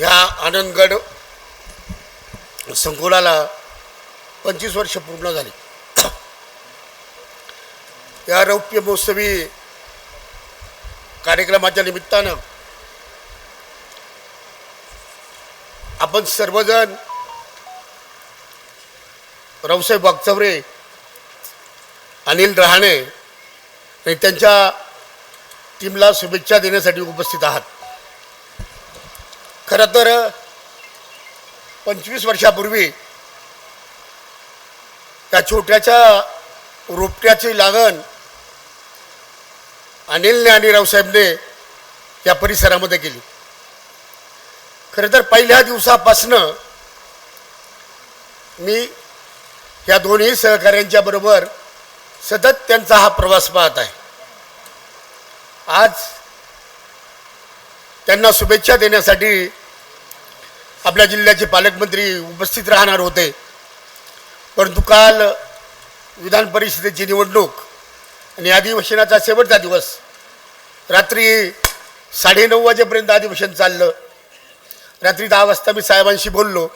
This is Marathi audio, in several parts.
ह्या आनंदगड संकुलाला पंचवीस वर्ष पूर्ण झाली. या रौप्य महोत्सवी कार्यक्रमाच्या निमित्तानं आपण सर्वजण रावसाहेब वागचवरे अनिल रहाणे आणि त्यांच्या टीमला शुभेच्छा देण्यासाठी उपस्थित आहात. खरं तर पंचवीस वर्षापूर्वी त्या छोट्याच्या रोपट्याची लागण अनिलने आणि रावसाहेबने या परिसरामध्ये केली. खरं तर पहिल्या दिवसापासनं मी या दोन्ही सहकाऱ्यांच्या बरोबर सतत त्यांचा हा प्रवास पाहत आहे. आज त्यांना शुभेच्छा देण्यासाठी आपल्या जिल्ह्याचे पालकमंत्री उपस्थित राहणार होते. परंतु काल विधान परिषदेची निवडणूक आणि अधिवेशनाचा शेवटचा दिवस रात्री साडेनऊ वाजेपर्यंत अधिवेशन चाललं. रात्री दहा वाजता मी साहेबांशी बोललो.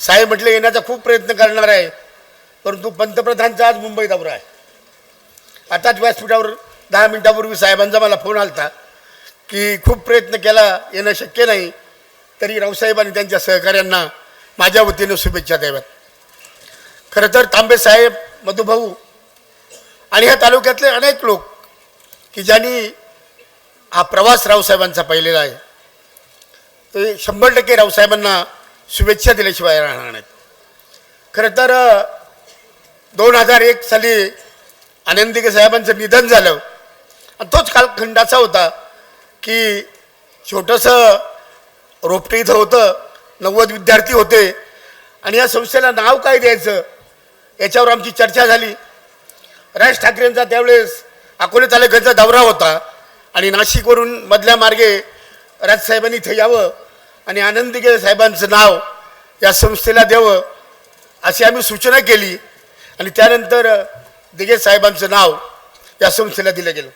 साहेब म्हटले येण्याचा खूप प्रयत्न करणार आहे परंतु पंतप्रधानचा आज मुंबई दौरा आहे. आताच व्यासपीठावर दहा मिनिटापूर्वी साहेबांचा मला फोन आलता की खूप प्रयत्न केला येणं शक्य नाही. तरी रावसाहेब आणि त्यांच्या सहकाऱ्यांना माझ्या वतीनं शुभेच्छा द्याव्यात. खरं तर तांबे साहेब मधुभाऊ आणि ह्या तालुक्यातले अनेक लोक की ज्यांनी हा प्रवास रावसाहेबांचा पाहिलेला आहे ते शंभर टक्के रावसाहेबांना शुभेच्छा दिल्याशिवाय राहणार नाहीत. खरं तर दोन हजार एक साली आनंदिके साहेबांचं निधन झालं. आणि तोच कालखंडाचा होता की छोटंसं रोपटे इथं होतं. नव्वद विद्यार्थी होते. आणि या संस्थेला नाव काय द्यायचं? याच्यावर आमची चर्चा झाली. राज ठाकरेंचा त्यावेळेस अकोले तालुक्याचा दौरा होता. आणि नाशिकवरून मधल्या मार्गे राजसाहेबांनी इथं यावं आणि आनंदिके साहेबांचं नाव या संस्थेला द्यावं अशी आम्ही सूचना केली. आणि त्यानंतर दिगे साहेबांचं नाव या संस्थेला दिलं गेलं.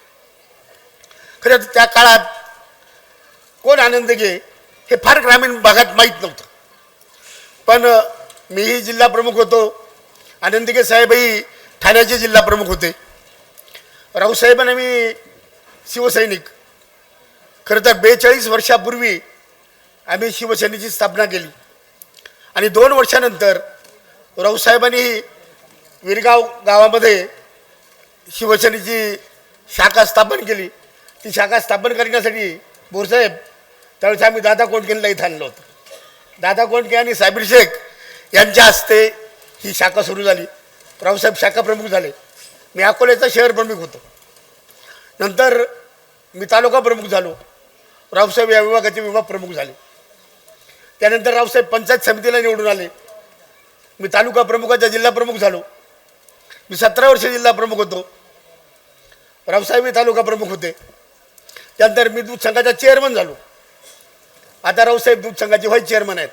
खरं त्या काळात कोण आनंद घे? हे फार ग्रामीण भागात माहीत नव्हतं. पण मीही जिल्हा प्रमुख होतो. आनंदिके साहेबही ठाण्याचे जिल्हा प्रमुख होते. राऊसाहेबांना मी शिवसैनिक. खरं तर बेचाळीस वर्षापूर्वी आम्ही शिवसेनेची स्थापना केली. आणि दोन वर्षानंतर रावसाहेबांनी विरगाव गावामध्ये शिवसेनेची शाखा स्थापन केली. ती शाखा स्थापन करण्यासाठी बोरसाहेब त्यावेळेस आम्ही दादा कोंडकेंना इथं आणलं होतं. दादा कोंडके आणि साबीर शेख यांच्या हस्ते ही शाखा सुरू झाली. रावसाहेब शाखा प्रमुख झाले. मी अकोल्याचा शहर प्रमुख होतो. नंतर मी तालुका प्रमुख झालो. रावसाहेब या विभागाचे विभाग प्रमुख झाले. त्यानंतर रावसाहेब पंचायत समितीला निवडून आले. मी तालुका प्रमुखाचा जिल्हा प्रमुख झालो. मी सतरा वर्ष जिल्हा प्रमुख होतो. रावसाहेब तालुका प्रमुख होते. त्यानंतर मी दूध संघाचा चेअरमन झालो. आता रावसाहेब दूध संघाचे व्हाईस चेअरमन आहेत.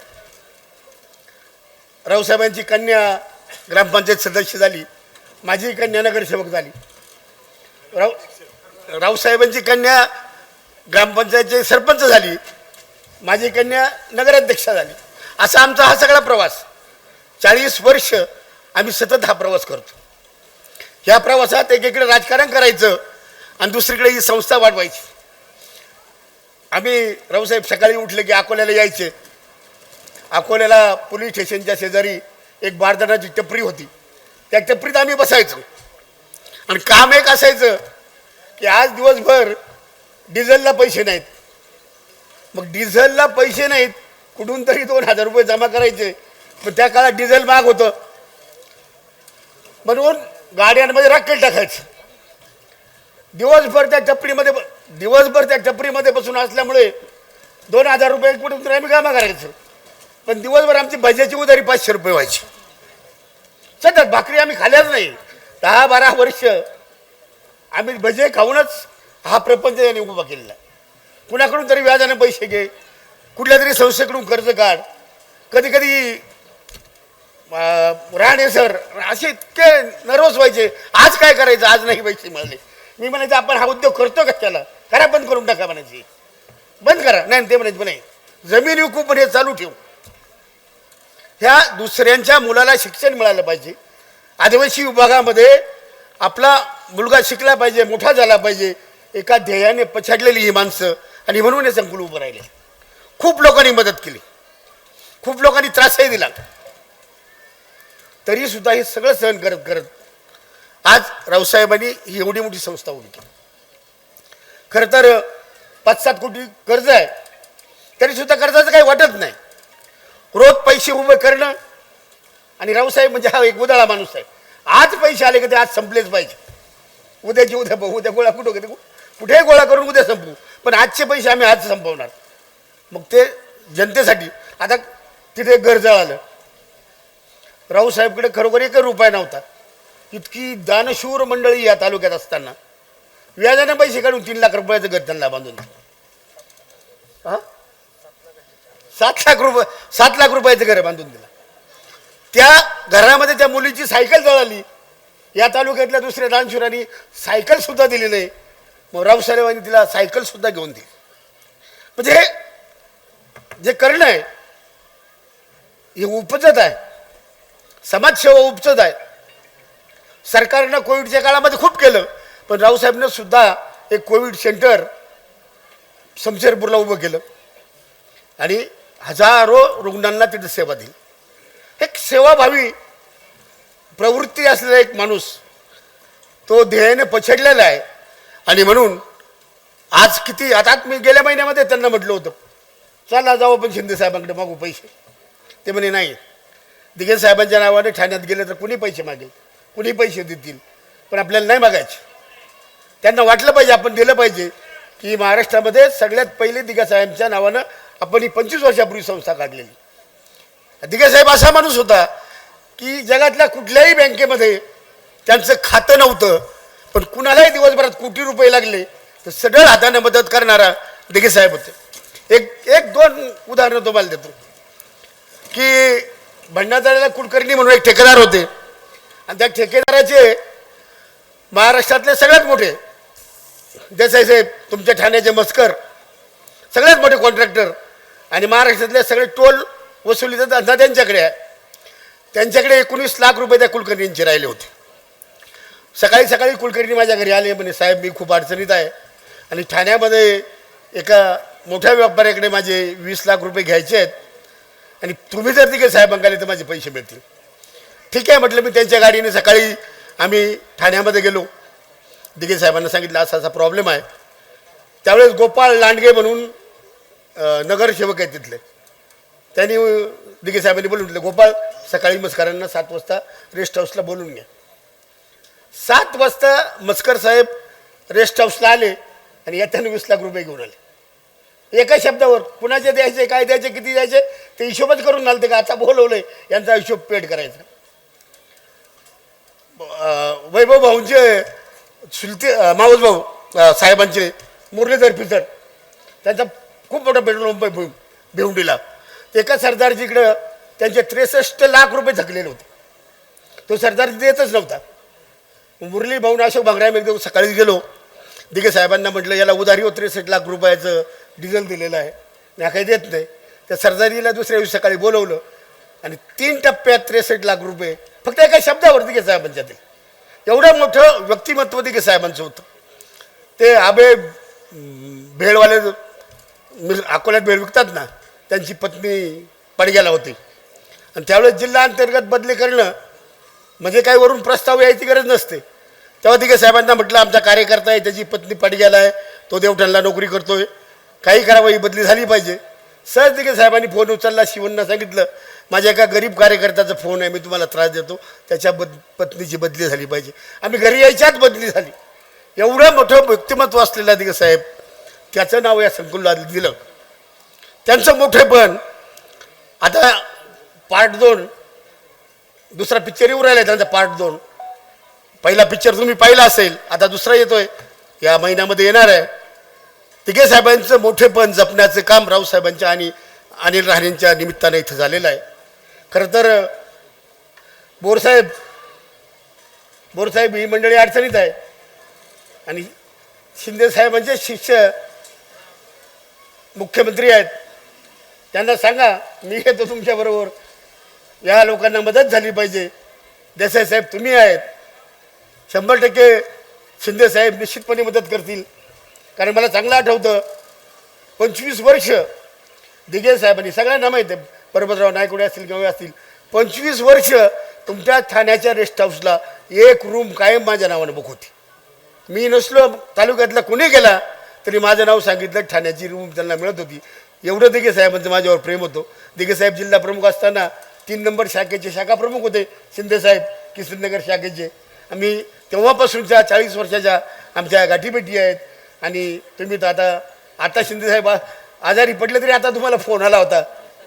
रावसाहेबांची कन्या ग्रामपंचायत सदस्य झाली. माझी कन्या नगरसेवक झाली. राव रावसाहेबांची कन्या ग्रामपंचायतचे सरपंच झाली. माझी कन्या नगराध्यक्षा झाली. असा आमचा हा सगळा प्रवास. चाळीस वर्ष आम्ही सतत हा प्रवास करतो. ह्या प्रवासात एकीकडे राजकारण करायचं आणि दुसरीकडे ही संस्था वाढवायची. आम्ही रावसाहेब सकाळी उठले की अकोल्याला यायचे. अकोल्याला पोलीस स्टेशनच्या शेजारी एक बारदानाची टपरी होती. त्या टपरीत आम्ही बसायचो. आणि काम एक असायचं की आज दिवसभर डिझेलला पैसे नाहीत. मग डिझेलला पैसे नाहीत कुठून तरी दोन हजार रुपये जमा करायचे. पण त्या काळात डिझेल महाग होतं. म्हणून गाड्यांमध्ये रक्कल टाकायचं. दिवसभर त्या टपरीमध्ये दिवसभर त्या टपरीमध्ये बसून असल्यामुळे दोन हजार रुपये कुठून तरी आम्ही कामा करायचं. पण दिवसभर आमची भज्याची उधारी पाचशे रुपये व्हायची. सतत भाकरी आम्ही खाल्याच नाही. दहा बारा वर्ष आम्ही भजे खाऊनच हा प्रपंच त्यांनी उभा केलेला. कुणाकडून तरी व्याजाने पैसे घे कुठल्या तरी संस्थेकडून कर्ज काढ. कधी कधी राणे सर असे इतके नर्वस व्हायचे आज काय करायचं आज नाही पैसे मिळाले. मी म्हणायचं आपण हा उद्योग करतो का त्याला करा बंद करून टाका म्हणायची. बंद करा. नाही ते म्हणायचं नाही जमीन विकू पण हे चालू ठेवू. ह्या दुसऱ्यांच्या मुलाला शिक्षण मिळालं पाहिजे. आदिवासी विभागामध्ये आपला मुलगा शिकला पाहिजे मोठा झाला पाहिजे. एका ध्येयाने पछाडलेली ही माणसं आणि म्हणून हे संकुल उभं राहिले. खूप लोकांनी मदत केली. खूप लोकांनी त्रासही दिला. तरी सुद्धा हे सगळं सहन करत करत आज रावसाहेबांनी ही एवढी मोठी संस्था उभी केली. खरं तर पाच सात कोटी कर्ज आहे. तरी सुद्धा कर्जाचं काही वाटत नाही. रोज पैसे उभे करणं आणि रावसाहेब म्हणजे हा एक उदाळा माणूस आहे. आज पैसे आले की ते आज संपलेच पाहिजे. उद्याची उद्या बघू उद्या गोळा कुठं घेते कुठेही गोळा करून उद्या संपू. पण आजचे पैसे आम्ही आज संपवणार. मग ते जनतेसाठी आता तिथे घर जळालं रावसाहेबकडे खरोखर एकही रुपया नव्हता. इतकी दानशूर मंडळी या तालुक्यात असताना. व्याजाने पैसे काढून तीन लाख रुपयाचं घर त्यांना बांधून हां हा? सात लाख रुपये सात लाख रुपयाचं घर बांधून दिलं. त्या घरामध्ये त्या मुलीची सायकल जळाली. या तालुक्यातल्या दुसऱ्या दानशुरांनी सायकल सुद्धा दिली नाही. मग रावसाहेबांनी तिला सायकल सुद्धा घेऊन दिली. म्हणजे जे करणं आहे हे उपजत आहे. समाजसेवा उपजत आहे. सरकारनं कोविडच्या काळामध्ये खूप केलं. पण रावसाहेबनं सुद्धा एक कोविड सेंटर शमशेरपूरला उभं केलं. आणि हजारो रुग्णांना तिथे सेवा दिली. एक सेवाभावी प्रवृत्ती असलेला एक माणूस तो ध्येयाने पछडलेला आहे. आणि म्हणून आज किती आता मी गेल्या महिन्यामध्ये त्यांना म्हटलं होतं चला जाऊ आपण शिंदे साहेबांकडे मागू पैसे. ते म्हणे नाही. दिगे साहेबांच्या नावाने ठाण्यात गेले तर कुणी पैसे मागेल? कुणी पैसे देतील? पण आपल्याला नाही मागायचे. त्यांना वाटलं पाहिजे आपण दिलं पाहिजे की महाराष्ट्रामध्ये सगळ्यात पहिले दिगासाहेबांच्या नावानं आपण ही पंचवीस वर्षापूर्वी संस्था काढलेली. दिगासाहेब असा माणूस होता की जगातल्या कुठल्याही बँकेमध्ये त्यांचं खातं नव्हतं पण कुणालाही दिवसभरात कोटी रुपये लागले तर सगळं हाताने मदत करणारा दिगेसाहेब होते. एक एक दोन उदाहरणं तुम्हाला देतो. की भंडारदाराला कुलकर्णी म्हणून एक ठेकेदार होते. आणि त्या ठेकेदाराचे महाराष्ट्रातले सगळ्यात मोठे देसाई साहेब तुमच्या ठाण्याचे मस्कर सगळ्यात मोठे कॉन्ट्रॅक्टर आणि महाराष्ट्रातले सगळे टोल वसुलीचा धंदा त्यांच्याकडे आहे. त्यांच्याकडे एकोणीस लाख रुपये त्या कुलकर्णींचे राहिले होते. सकाळी सकाळी कुलकर्णी माझ्या घरी आले म्हणे साहेब मी खूप अडचणीत आहे. आणि ठाण्यामध्ये एका मोठ्या व्यापाऱ्याकडे माझे वीस लाख रुपये घ्यायचे आहेत. आणि तुम्ही जर तिकडे साहेबांकडे तर माझे पैसे मिळतील. ठीक आहे म्हटलं मी त्यांच्या गाडीने सकाळी आम्ही ठाण्यामध्ये गेलो. दिगे साहेबांना सांगितलं असा असा प्रॉब्लेम आहे. त्यावेळेस गोपाळ लांडगे म्हणून नगरसेवक आहेत तिथले. त्यांनी दिगे साहेबांनी बोलून दिले गोपाळ सकाळी मस्करांना सात वाजता रेस्ट हाऊसला बोलून घ्या. सात वाजता मस्कर साहेब रेस्ट हाऊसला आले आणि येत्याने वीस लाख रुपये घेऊन आले. एका शब्दावर कुणाचे द्यायचे काय द्यायचे किती द्यायचे? ते हिशोबच करून आले ते का आता बोलवलं यांचा हिशोब पेड करायचा. अं, वैभव भाऊंचे चुलते अं, मावस भाऊ साहेबांचे मुरलीधर पितर त्यांचा खूप मोठा पेट्रोल पंप आहे भिवंडीला. एका सरदारजीकडं त्यांचे त्रेसष्ट लाख रुपये थकलेले होते. तो सरदार देतच नव्हता. मुरली भाऊन अशोक एक एकदम सकाळी गेलो. दिघे साहेबांना म्हटलं याला उधारी हो त्रेसष्ट लाख रुपयाचं डिझेल दिलेलं आहे. ना काही देत नाही. त्या सरदारीला दुसऱ्या दिवशी सकाळी बोलवलं आणि तीन टप्प्यात त्रेसष्ट लाख रुपये फक्त एका शब्दावर दिघे साहेबांच्या ते एवढं मोठं व्यक्तिमत्व दिघे साहेबांचं होतं. ते आबे भेळवाले मिल अकोल्यात भेळ विकतात ना त्यांची पत्नी पडग्याला होती. आणि त्यावेळेस जिल्हा अंतर्गत बदली करणं म्हणजे काही वरून प्रस्ताव यायची गरज नसते. तेव्हा तिघे साहेबांना म्हटलं आमचा कार्यकर्ता आहे त्याची पत्नी पडग्याला आहे तो देवठाणला नोकरी करतोय. काही करावं ही बदली झाली पाहिजे. सहज तिघे साहेबांनी फोन उचलला शिवणना सांगितलं माझ्या एका गरीब कार्यकर्त्याचा फोन आहे मी तुम्हाला त्रास देतो. त्याच्या बद पत्नीची बदली झाली पाहिजे. आम्ही घरी यायच्याच बदली झाली. एवढं मोठं व्यक्तिमत्व असलेलं दिघे साहेब त्याचं नाव या संकुलला दिलं. त्यांचं मोठेपण आता पार्ट दोन दुसरा पिक्चर येऊ राहिला त्यांचा पार्ट दोन. पहिला पिक्चर तुम्ही पाहिला असेल आता दुसरा येतोय. या महिन्यामध्ये येणार आहे. तिघे साहेबांचं मोठेपण जपण्याचं काम रावसाहेबांच्या आणि अनिल राणेंच्या निमित्तानं इथं झालेलं आहे. खरं तर बोरसाहेब बोरसाहेब ही मंडळी अडचणीत आहे. आणि शिंदेसाहेबांचे शिष्य मुख्यमंत्री आहेत. त्यांना सांगा मी येतो तुमच्याबरोबर या लोकांना मदत झाली पाहिजे. देसाई साहेब तुम्ही आहेत. शंभर टक्के शिंदेसाहेब निश्चितपणे मदत करतील. कारण मला चांगलं आठवतं. पंचवीस वर्ष दिगे साहेबांनी सगळ्यांना माहीत आहे परबतराव नायकुडे असतील किंवा असतील पंचवीस वर्ष तुमच्या ठाण्याच्या रेस्ट हाऊसला एक रूम कायम माझ्या नावानं बुक होती. मी नसलो तालुक्यातला कोणी गेला तरी माझं नाव सांगितलं ठाण्याची रूम त्यांना मिळत होती. एवढं दिगे साहेबांचं माझ्यावर प्रेम होतं. दिगे साहेब जिल्हा प्रमुख असताना तीन नंबर शाखेचे शाखा प्रमुख होते शिंदेसाहेब किशननगर शाखेचे. आम्ही तेव्हापासूनच्या चाळीस वर्षाच्या आमच्या गाठीभेटी आहेत. आणि तुम्ही तर आता आता शिंदेसाहेब आजारी पडले तरी आता तुम्हाला फोन आला होता.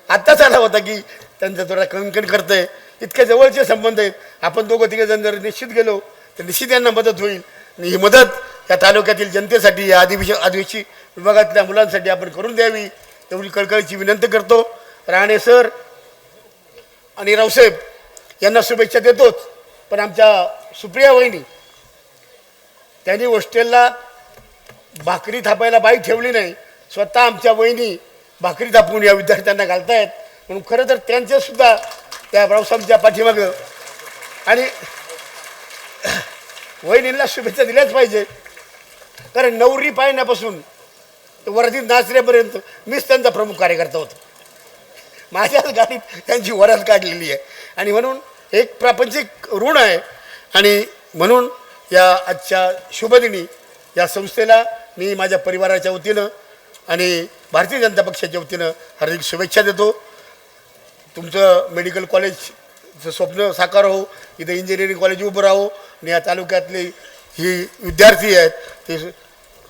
आत्ताच आला होता की त्यांचा थोडा कणकण करतंय. इतके जवळचे संबंध आहेत. आपण दोघं तिघे जण जर निश्चित गेलो तर निश्चित यांना मदत होईल. आणि ही मदत या तालुक्यातील जनतेसाठी या आदिवासी आदिवासी विभागातल्या मुलांसाठी आपण करून द्यावी एवढी कळकळीची विनंती करतो. राणे सर आणि रावसाहेब यांना शुभेच्छा देतोच. पण आमच्या सुप्रिया वहिनी त्यांनी हॉस्टेलला भाकरी थापायला बाई ठेवली नाही. स्वतः आमच्या वहिनी भाकरी थापून या विद्यार्थ्यांना घालतायत. म्हणून खरं तर त्यांच्यासुद्धा त्या रावसाहेबच्या पाठीमागं. आणि वहिनींना शुभेच्छा दिल्याच पाहिजे. कारण नवरी पाहण्यापासून ते नाचण्यापर्यंत मीच त्यांचा प्रमुख कार्यकर्ता होतो. माझ्याच गाडीत त्यांची वरात काढलेली आहे. आणि म्हणून एक प्रापंचिक ऋण आहे. आणि म्हणून या आजच्या शुभदिनी या संस्थेला मी माझ्या परिवाराच्या वतीनं आणि भारतीय जनता पक्षाच्या वतीनं हार्दिक शुभेच्छा देतो. तुमचं मेडिकल कॉलेजचं स्वप्न साकार हो इथं इंजिनिअरिंग कॉलेज उभं राहो आणि या तालुक्यातले ही विद्यार्थी आहेत ते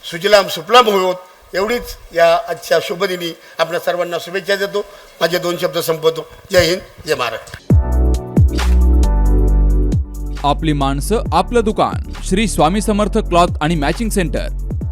सुजलाम सुफलाम होत एवढीच या आजच्या शुभदिनी आपल्या सर्वांना शुभेच्छा देतो. माझे दोन शब्द संपवतो. जय हिंद जय महाराष्ट्र. आपली माणसं आपलं दुकान. श्री स्वामी समर्थ क्लॉथ आणि मॅचिंग सेंटर.